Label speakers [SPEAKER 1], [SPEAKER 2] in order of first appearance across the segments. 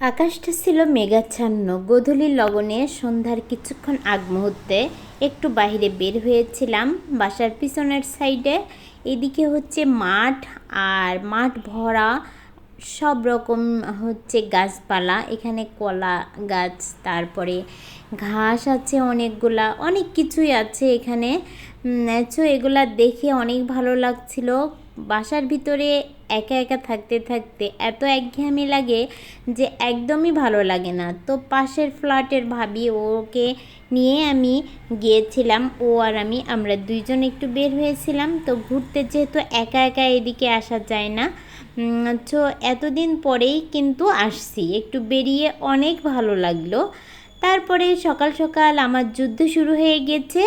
[SPEAKER 1] আকাশটা ছিল মেঘাচ্ছন্ন। গোধূলির লগনে সন্ধ্যার কিছুক্ষণ আগ মুহূর্তে একটু বাইরে বের হয়েছিলাম বাসার পিছনের সাইডে। এদিকে হচ্ছে মাঠ আর মাঠ ভরা সব রকম হচ্ছে গাছপালা, এখানে কলা গাছ, তারপরে ঘাস আছে অনেকগুলা, অনেক কিছুই আছে এখানে। তো এগুলা দেখে অনেক ভালো লাগছিল। বাসার ভিতরে একা একা থাকতে থাকতে এত একঘেয়েমি লাগে যে একদমই ভালো লাগে না। তো পাশের ফ্ল্যাটের ভাবি ওকে নিয়ে আমি গিয়েছিলাম, ও আর আমি, আমরা দুইজন একটু বের হয়েছিলাম। তো ঘুরতে যেহেতু একা একা এদিকে আসা যায় না তো এতদিন পরেই কিন্তু আসছি। একটু বেরিয়ে অনেক ভালো লাগল। তারপরে সকাল সকাল আমার যুদ্ধ শুরু হয়ে গেছে।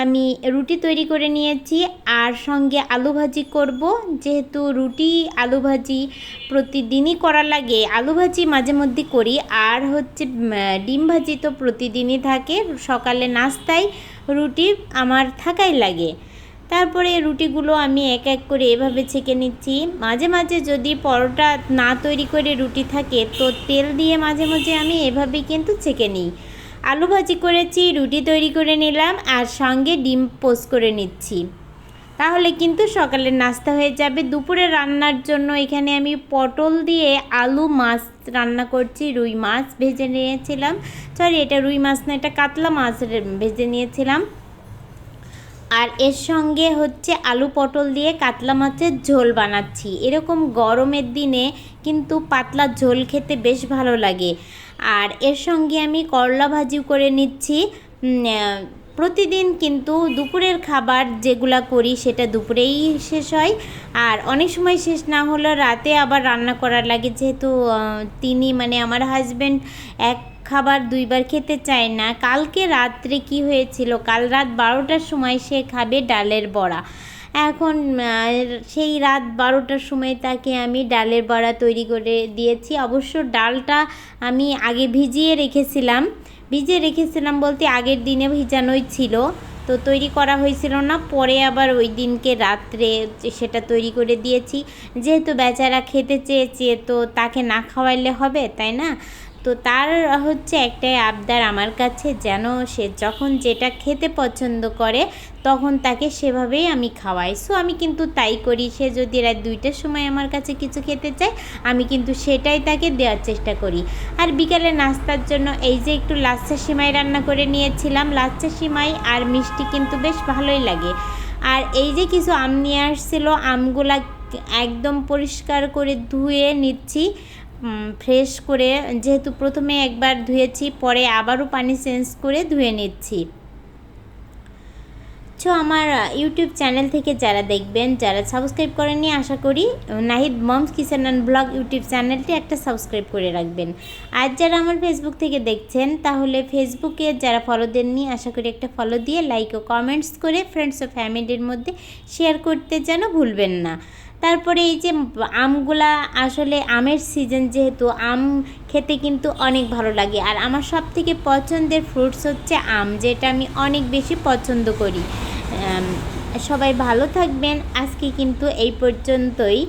[SPEAKER 1] আমি রুটি তৈরি করে নিয়েছি আর সঙ্গে আলু ভাজি করব। যেহেতু রুটি, আলু ভাজি প্রতিদিনই করা লাগে, আলু ভাজি মাঝে মধ্যে করি। আর হচ্ছে ডিম ভাজি তো প্রতিদিনই থাকে, সকালে নাস্তায় রুটি আমার থাকাই লাগে। তারপরে রুটিগুলো আমি এক এক করে এভাবে ছেঁকে নিচ্ছি। মাঝে মাঝে যদি পরোটা না তৈরি করে রুটি থাকে, তো তেল দিয়ে মাঝে মাঝে আমি এভাবে কিন্তু ছেঁকে নিই। আলু ভাজি করেছি, রুটি তৈরি করে নিলাম, আর সঙ্গে ডিম পোস্ট করে নিচ্ছি। তাহলে কিন্তু সকালের নাস্তা হয়ে যাবে। দুপুরে রান্নার জন্য এখানে আমি পটল দিয়ে আলু মাছ রান্না করছি, রুই মাছ ভেজে নিয়েছিলাম। সরি, এটা রুই মাছ না, এটা কাতলা মাছ ভেজে নিয়েছিলাম। আর এর সঙ্গে হচ্ছে আলু পটল দিয়ে কাতলা মাছের ঝোল বানাচ্ছি। এরকম গরমের দিনে কিন্তু পাতলা ঝোল খেতে বেশ ভালো লাগে। আর এর সঙ্গে আমি করলা ভাজিও করে নিচ্ছি। প্রতিদিন কিন্তু দুপুরের খাবার যেগুলা করি সেটা দুপুরেই শেষ হয়। আর অনেক সময় শেষ না হলে রাতে আবার রান্না করার লাগে। যেহেতু তিনি মানে আমার হাজব্যান্ড এক খাবার দুইবার খেতে চায় না। কালকে রাত্রে কি হয়েছিল? কাল রাত বারোটার সময় সে খাবে ডালের বড়া। এখন সেই রাত বারোটার সময় তাকে আমি ডালের বড়া তৈরি করে দিয়েছি। অবশ্য ডালটা আমি আগে ভিজিয়ে রেখেছিলাম। ভিজিয়ে রেখেছিলাম বলতে আগের দিনে ভিজানোই ছিল। তো তৈরি করা হয়েছিল না। পরে আবার ওই দিনকে রাত্রে সেটা তৈরি করে দিয়েছি। যেহেতু বেচারা খেতে চেয়েছে, তো তাকে না খাওয়াইলে হবে, তাই না? তো তার হচ্ছে একটাই আবদার আমার কাছে, যেন সে যখন যেটা খেতে পছন্দ করে, তখন তাকে সেভাবেই আমি খাওয়াই। সো আমি কিন্তু তাই করি। সে যদি রাত দুইটার সময় আমার কাছে কিছু খেতে চায়, আমি কিন্তু সেটাই তাকে দেওয়ার চেষ্টা করি। আর বিকালে নাস্তার জন্য এই যে একটু লাচ্ছা সিমাই রান্না করে নিয়েছিলাম, লাচ্ছা সিমাই আর মিষ্টি কিন্তু বেশ ভালোই লাগে। আর এই যে কিছু আম নিয়ে আসছিল, আমগুলা একদম পরিষ্কার করে ধুয়ে নিচ্ছি। ফ্রেশ করে, যেহেতু প্রথমে একবার ধুয়েছি, পরে আবারও পানি চেঞ্জ করে ধুয়ে নিচ্ছি। সো আমার ইউটিউব চ্যানেল থেকে যারা দেখবেন, যারা সাবস্ক্রাইব করেননি, আশা করি Nahid mom's kitchen and blog YouTube চ্যানেলটি একটা সাবস্ক্রাইব করে রাখবেন। আর যারা আমার ফেসবুক থেকে দেখছেন, তাহলে ফেসবুকে যারা ফলো দেননি, আশা করি একটা ফলো দিয়ে লাইক ও কমেন্টস করে ফ্রেন্ডস ও ফ্যামিলির মধ্যে শেয়ার করতে যেন ভুলবেন না। তারপরে এই যে আমগুলা আসলে আমের সিজন যেহেতু, আম খেতে কিন্তু অনেক ভালো লাগে। আর আমার সব থেকে পছন্দের ফ্রুটস হচ্ছে আম, যেটা আমি অনেক বেশি পছন্দ করি। সবাই ভালো থাকবেন। আজকে কিন্তু এই পর্যন্তই।